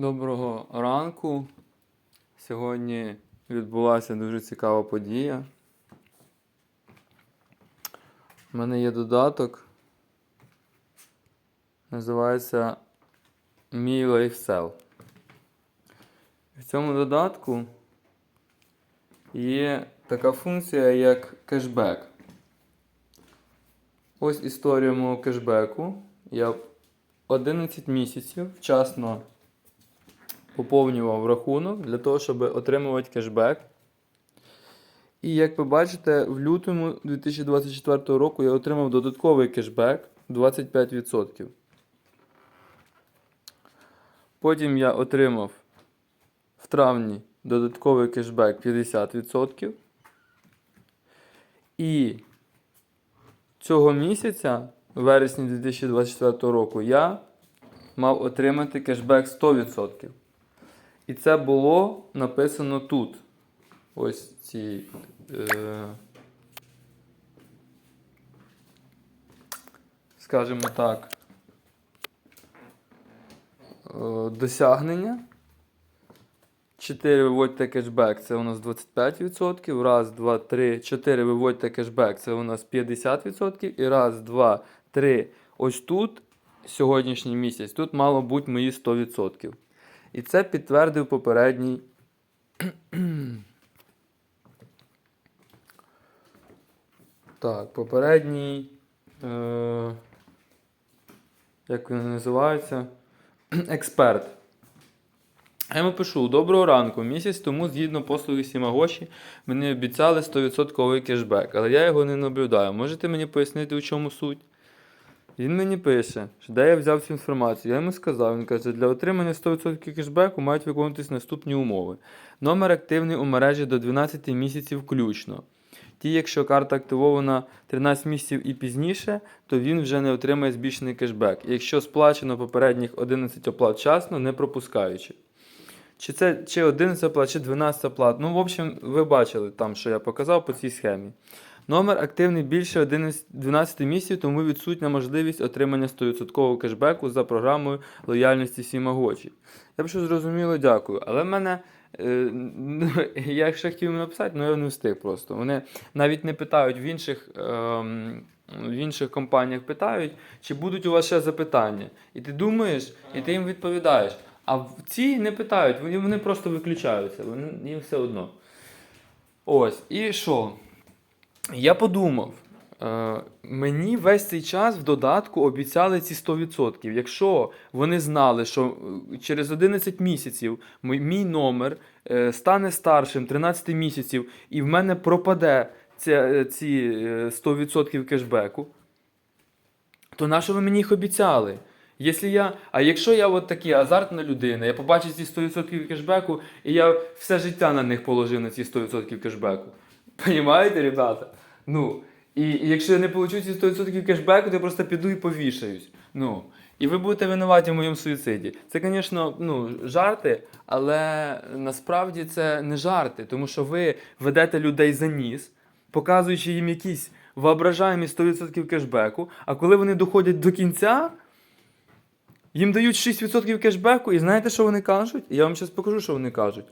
Доброго ранку. Сьогодні відбулася дуже цікава подія. У мене є додаток. Називається Мій лайфсел. В цьому додатку є така функція, як кешбек. Ось історія мого кешбеку. Я 11 місяців вчасно поповнював рахунок для того, щоб отримувати кешбек. І як ви бачите, в лютому 2024 року я отримав додатковий кешбек 25%. Потім я отримав в травні додатковий кешбек 50%. І цього місяця, в вересні 2024 року, я мав отримати кешбек 100%. І це було написано тут. Ось ці. Е, скажімо так. Е, досягнення. 4 виводьте кешбек, це у нас 25%. Раз, два, три, 4 виводьте кешбек, це у нас 50%. І раз, два, три. Ось тут, сьогоднішній місяць, тут мало бути мої 100%. І це підтвердив попередній. Так, попередній. Е... Як він називається? Експерт. Я йому пишу: Доброго ранку. Місяць тому, згідно послуги Сімагоші, мені обіцяли 100% кешбек, але я його не наблюдаю. Можете мені пояснити, у чому суть? Він мені пише, що де я взяв цю інформацію. Я йому сказав, він каже, для отримання 100% кешбеку мають виконуватись наступні умови. Номер активний у мережі до 12 місяців включно. Ті, якщо карта активована 13 місяців і пізніше, то він вже не отримає збільшений кешбек. Якщо сплачено попередніх 11 оплат вчасно, не пропускаючи. Чи це чи 11 оплат, чи 12 оплат. Ну, в общем, ви бачили там, що я показав по цій схемі. Номер активний більше 11, 12 місяців, тому відсутня можливість отримання 100% кешбеку за програмою лояльності Сімагочі. Я б що зрозуміло, дякую. Але в мене. е, Я ще хотів написати, але я не встиг просто. Вони навіть не питають в інших, ем, в інших компаніях питають, чи будуть у вас ще запитання. І ти думаєш, і ти їм відповідаєш. А ці не питають, вони просто виключаються, вони, їм все одно. Ось, і що? Я подумав, е, мені весь цей час в додатку обіцяли ці 100%. Якщо вони знали, що е, через 11 місяців мій, номер е, стане старшим 13 місяців, і в мене пропаде ці е, 100% кешбеку, то на що ви мені їх обіцяли? Якщо я, а якщо я от такий азартна людина, я побачу ці 100% кешбеку, і я все життя на них положив на ці 100% кешбеку. Понімаєте, ребята? Ну, і, і якщо я не получу ці 100% кешбеку, то я просто піду і повішаюсь. Ну, і ви будете винуваті в моєму суїциді. Це, звісно, ну, жарти, але насправді це не жарти, тому що ви ведете людей за ніс, показуючи їм якісь воображаємі 100% кешбеку, а коли вони доходять до кінця. Їм дають 6% кешбеку, і знаєте, що вони кажуть? Я вам зараз покажу, що вони кажуть.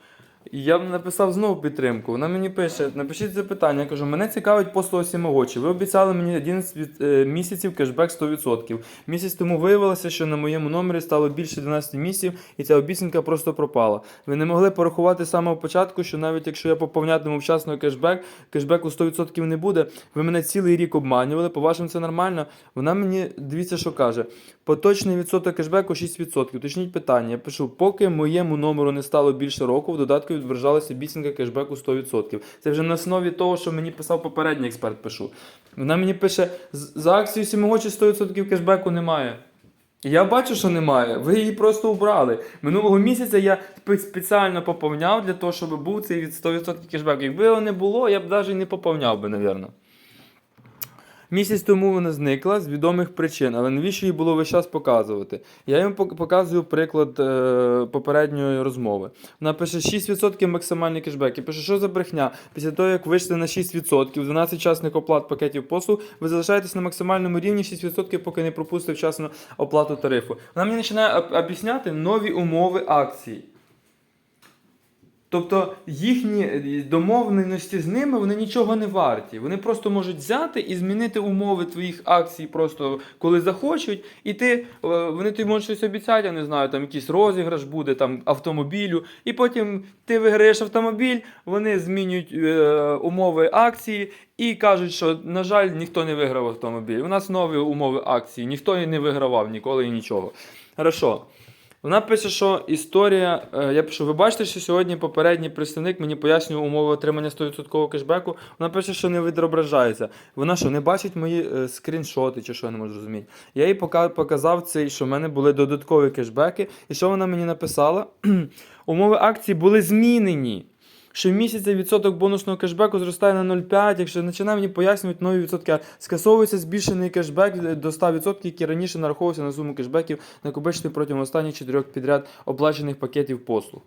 І я написав знову підтримку. Вона мені пише: напишіть запитання. Я кажу, мене цікавить послуга Сімагочі. Ви обіцяли мені 11 від- е, місяців кешбек 100%. Місяць тому виявилося, що на моєму номері стало більше 12 місяців, і ця обіцянка просто пропала. Ви не могли порахувати з самого початку, що навіть якщо я поповнятиму вчасно кешбек, кешбеку 100% не буде. Ви мене цілий рік обманювали. По-вашому, це нормально. Вона мені дивіться, що каже. Поточний відсоток кешбеку 6%. Уточніть питання. Я пишу, поки моєму номеру не стало більше року, в додатку відображалася обіцянка кешбеку 100%. Це вже на основі того, що мені писав попередній експерт. Пишу. Вона мені пише: «З- за акцію Сімогочі 100% кешбеку немає. Я бачу, що немає. Ви її просто убрали. Минулого місяця я спеціально поповняв для того, щоб був цей від 100% кешбеку. Якби його не було, я б навіть не поповняв би, напевно. Місяць тому вона зникла з відомих причин, але навіщо їй було весь час показувати? Я їм пок- показую приклад е, попередньої розмови. Вона пише 6% максимальний кешбек. Я пише, що за брехня? Після того, як вийшли на 6%, 12 часних оплат пакетів послуг, ви залишаєтесь на максимальному рівні 6%, поки не пропустите вчасно оплату тарифу. Вона мені починає об- об'ясняти нові умови акції. Тобто їхні е, домовленості з ними вони нічого не варті. Вони просто можуть взяти і змінити умови твоїх акцій, просто коли захочуть. І ти е, вони тобі можуть щось обіцяти, я не знаю, там якийсь розіграш буде там автомобілю. І потім ти виграєш автомобіль, вони змінюють е, умови акції і кажуть, що на жаль, ніхто не виграв автомобіль. У нас нові умови акції, ніхто і не вигравав ніколи і нічого. Хорошо. Вона пише, що історія. е, Я пишу, ви бачите, що сьогодні попередній представник мені пояснює умови отримання 100% кешбеку. Вона пише, що не відображається. Вона що, не бачить мої е, скріншоти, чи що я не можу зрозуміти. Я їй показав цей, що в мене були додаткові кешбеки. І що вона мені написала? Умови акції були змінені. Що місяця відсоток бонусного кешбеку зростає на 0,5, якщо починає мені пояснювати нові відсотки, скасовується збільшений кешбек до 100%, який раніше нараховувався на суму кешбеків, накопичений протягом останніх чотирьох підряд оплачених пакетів послуг.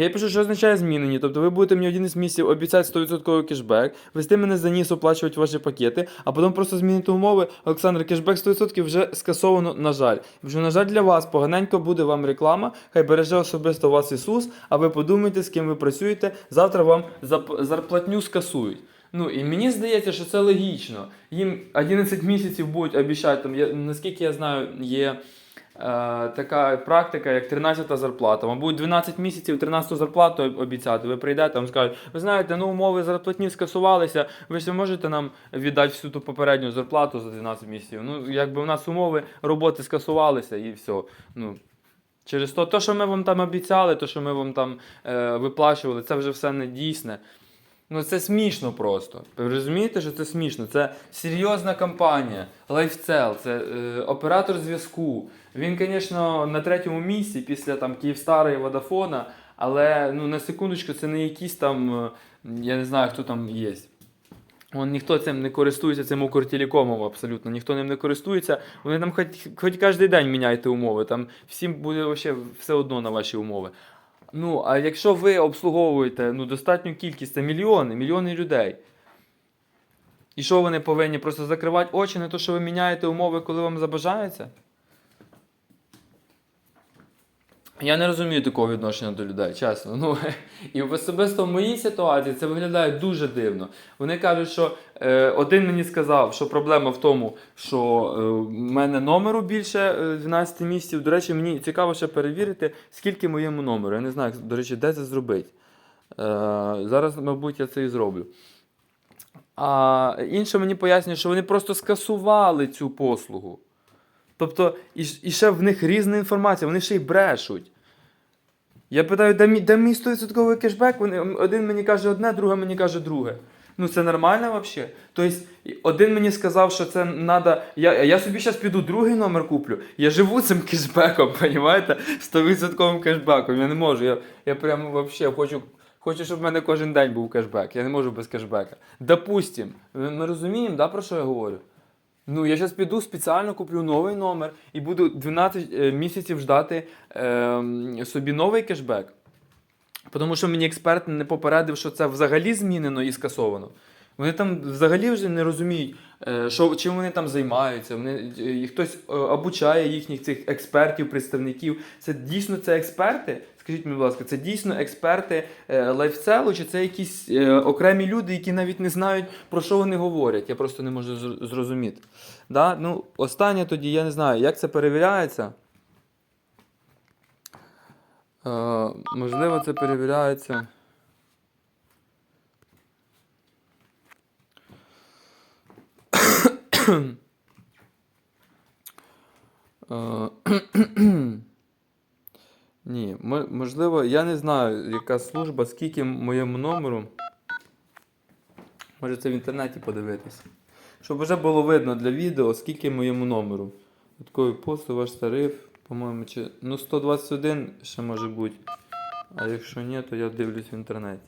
Я пишу, що означає змінені. Тобто ви будете мені один із місяців обіцяти 100% кешбек, вести мене за ніс, оплачувати ваші пакети, а потім просто змінити умови. Олександр, кешбек 100% вже скасовано, на жаль. Вже, на жаль, для вас поганенько буде вам реклама, хай береже особисто вас Ісус, а ви подумайте, з ким ви працюєте. Завтра вам зарплатню скасують. Ну і мені здається, що це логічно. Їм 11 місяців будуть обіцяти, там, я, наскільки я знаю, є. Е, така практика, як 13-та зарплата. Вам будуть 12 місяців 13-ту зарплату обіцяти. Ви прийдете, вам скажуть, ви знаєте, ну умови зарплатні скасувалися, ви ж можете нам віддати всю ту попередню зарплату за 12 місяців. Ну, якби у нас умови роботи скасувалися і все. Ну, через то, то, що ми вам там обіцяли, то, що ми вам там е, виплачували, це вже все не дійсне. Ну це смішно просто. Ви розумієте, що це смішно? Це серйозна компанія, лайфцел, це е, оператор зв'язку. Він, звісно, на третьому місці після там Київстара і Водафона, але ну, на секундочку, це не якісь там, е, я не знаю, хто там є. Вон, ніхто цим не користується цим Укртелекомом абсолютно, ніхто ним не користується. Вони там хоч, хоч кожен день міняйте умови, там всім буде все одно на ваші умови. Ну, а якщо ви обслуговуєте ну, достатню кількість, це мільйони, мільйони людей. І що вони повинні просто закривати очі на те, що ви міняєте умови, коли вам забажається? Я не розумію такого відношення до людей, чесно. Ну, і особисто в моїй ситуації це виглядає дуже дивно. Вони кажуть, що е, один мені сказав, що проблема в тому, що е, в мене номеру більше е, 12 місяців. До речі, мені цікаво ще перевірити, скільки моєму номеру. Я не знаю, до речі, де це зробити. Е, зараз, мабуть, я це і зроблю. А інше мені пояснює, що вони просто скасували цю послугу. Тобто, і, і ще в них різна інформація, вони ще й брешуть. Я питаю, де мій, де мій 100% кешбек? Вони, один мені каже одне, друге мені каже друге. Ну це нормально взагалі? Тобто, один мені сказав, що це треба. Я, я собі зараз піду другий номер куплю. Я живу цим кешбеком, розумієте? 100% кешбеком. Я не можу. Я, я прямо взагалі хочу. Хочу, щоб в мене кожен день був кешбек. Я не можу без кешбека. Допустим, ми розуміємо, да, про що я говорю? Ну, я зараз піду спеціально куплю новий номер і буду 12 е, місяців ждати е, собі новий кешбек. Тому що мені експерт не попередив, що це взагалі змінено і скасовано. Вони там взагалі вже не розуміють, е, що, чим вони там займаються. Вони, е, хтось обучає їхніх цих експертів, представників. Це дійсно це експерти? Скажіть будь ласка, це дійсно експерти е, лайфцелу, чи це якісь е, окремі люди, які навіть не знають, про що вони говорять? Я просто не можу зрозуміти. Да? Ну, останнє тоді, я не знаю, як це перевіряється. Е, можливо, це перевіряється. Ні, можливо, я не знаю, яка служба, скільки моєму номеру. Може це в інтернеті подивитись. Щоб вже було видно для відео, скільки моєму номеру. Додатковий посту, ваш тариф, по-моєму, чи. Ну, 121 ще може бути. А якщо ні, то я дивлюсь в інтернеті.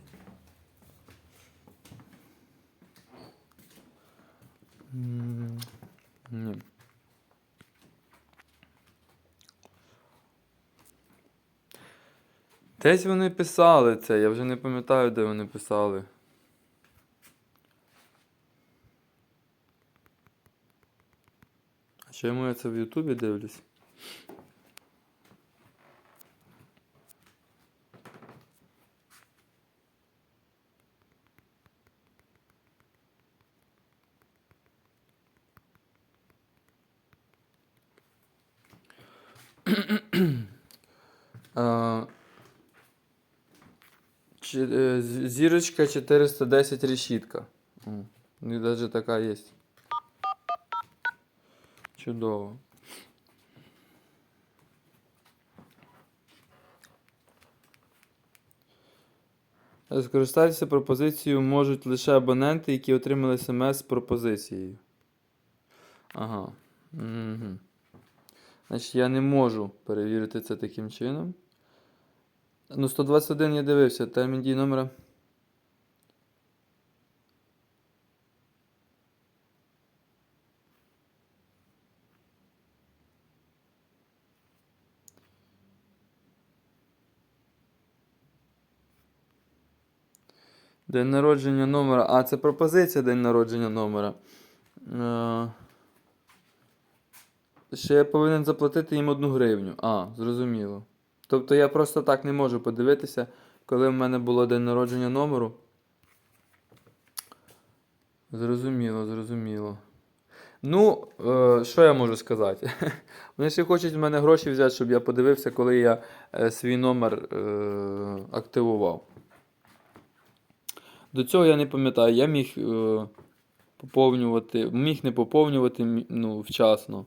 Ні. Десь вони писали це, я вже не пам'ятаю, де вони писали. А чому я це в Ютубі дивлюсь? А, чи- е, з- Зірочка 410 решітка. Них навіть така є. Чудово. Скористатися пропозицією можуть лише абоненти, які отримали смс з пропозицією. Ага. Угу. Значить, я не можу перевірити це таким чином. Ну, 121 я дивився, термін дії номера. День народження номера. А, це пропозиція день народження номера. Е, Ще я повинен заплатити їм одну гривню. А, зрозуміло. Тобто я просто так не можу подивитися, коли в мене було день народження номеру. Зрозуміло, зрозуміло. Ну, е, що я можу сказати? Вони ще хочуть в мене гроші взяти, щоб я подивився, коли я е, свій номер е, активував. До цього я не пам'ятаю, я міг е, поповнювати, міг не поповнювати ну, вчасно.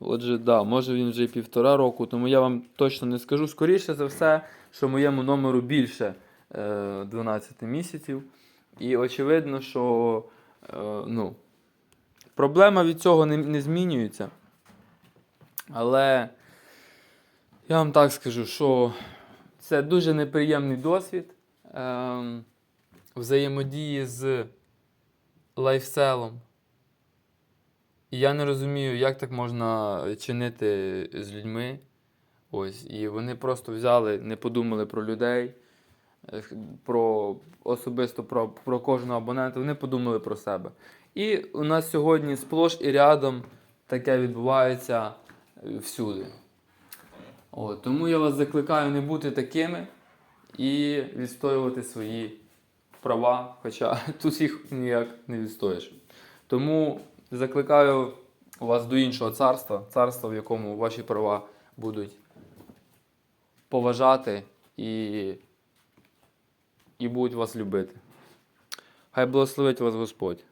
Отже, да, може він вже і півтора року, тому я вам точно не скажу. Скоріше за все, що моєму номеру більше е, 12 місяців. І очевидно, що е, ну, проблема від цього не, не змінюється. Але я вам так скажу, що це дуже неприємний досвід ем, взаємодії з лайфселом. І я не розумію, як так можна чинити з людьми. Ось, і вони просто взяли, не подумали про людей, е, про особисто про, про кожного абонента, вони подумали про себе. І у нас сьогодні сплош і рядом таке відбувається е, всюди. От, тому я вас закликаю не бути такими і відстоювати свої права, хоча тут їх ніяк не відстоїш. Тому закликаю вас до іншого царства, царства, в якому ваші права будуть поважати і, і будуть вас любити. Хай благословить вас Господь.